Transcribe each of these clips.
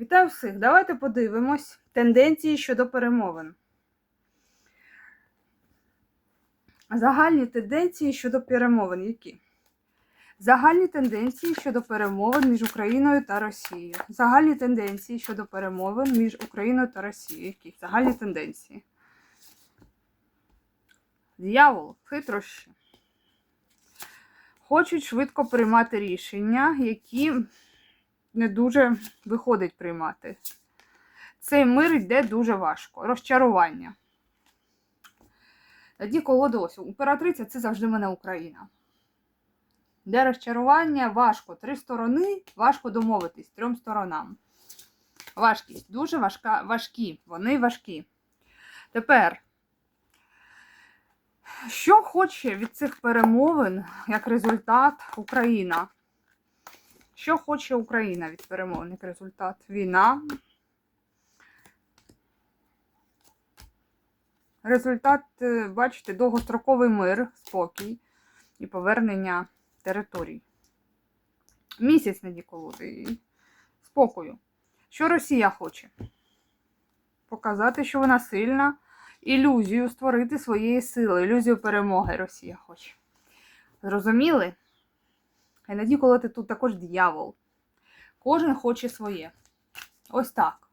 Вітаю всіх! Давайте подивимось тенденції щодо перемовин. Загальні тенденції щодо перемовин які? Загальні тенденції щодо перемовин між Україною та Росією. Загальні тенденції щодо перемовин між Україною та Росією. Які? Загальні тенденції. Д'явол, хитрощі. Хочуть швидко приймати рішення, які не дуже виходить приймати. Цей мир йде дуже важко. Розчарування. Тоді колодос. Імператриця це завжди мене Україна. Де розчарування важко. Три сторони, важко домовитись трьом сторонам. Важкість. Дуже важка, важкі. Вони важкі. Тепер, що хоче від цих перемовин як результат Україна? Що хоче Україна від перемовин як результат? Війна. Результат, е, бачите, довгостроковий мир, спокій і повернення територій. Місяць на колоди спокою. Що Росія хоче? Показати, що вона сильна, ілюзію створити своєї сили, ілюзію перемоги Росія хоче. Зрозуміли? І на коли ти тут також дьявол. Кожен хоче своє. Ось так.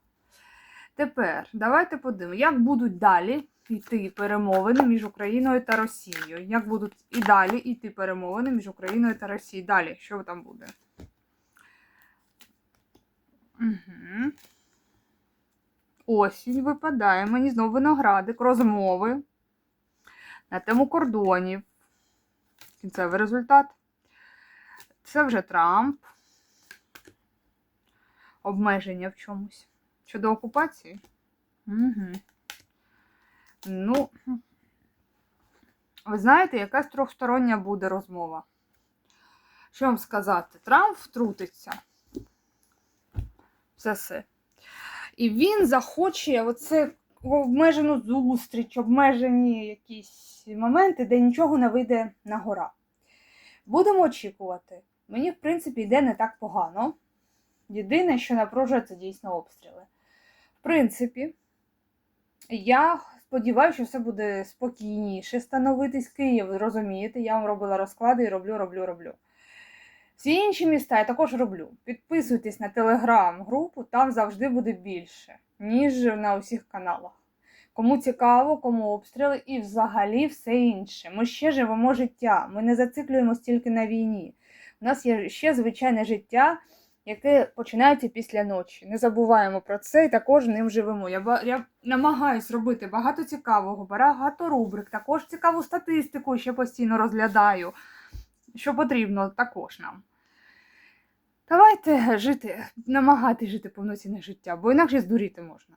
Тепер давайте подивимося, як будуть далі йти перемовини між Україною та Росією. Як будуть і далі йти перемовини між Україною та Росією. Далі, що там буде? Угу. Осінь випадає. Мені знову виноградик, розмови на тему кордонів. Кінцевий результат. Це вже Трамп. Обмеження в чомусь. Щодо окупації? Угу. Ну, ви знаєте, якась трьохстороння буде розмова. Що вам сказати? Трамп втрутиться. Це все. І він захоче оце обмежену зустріч, обмежені якісь моменти, де нічого не вийде на гора. Будемо очікувати. Мені, в принципі, йде не так погано. Єдине, що напружує, це дійсно обстріли. В принципі, я сподіваюся, що все буде спокійніше становитись Київ. Розумієте, я вам робила розклади і роблю, роблю, роблю. Всі інші міста я також роблю. Підписуйтесь на телеграм-групу, там завжди буде більше, ніж на усіх каналах. Кому цікаво, кому обстріли і взагалі все інше. Ми ще живемо життя, ми не зациклюємося тільки на війні. У нас є ще звичайне життя, яке починається після ночі. Не забуваємо про це і також ним живемо. Я, я намагаюсь робити багато цікавого, багато рубрик, також цікаву статистику ще постійно розглядаю, що потрібно також нам. Давайте жити, намагатись жити повноцінне життя, бо інакше здуріти можна.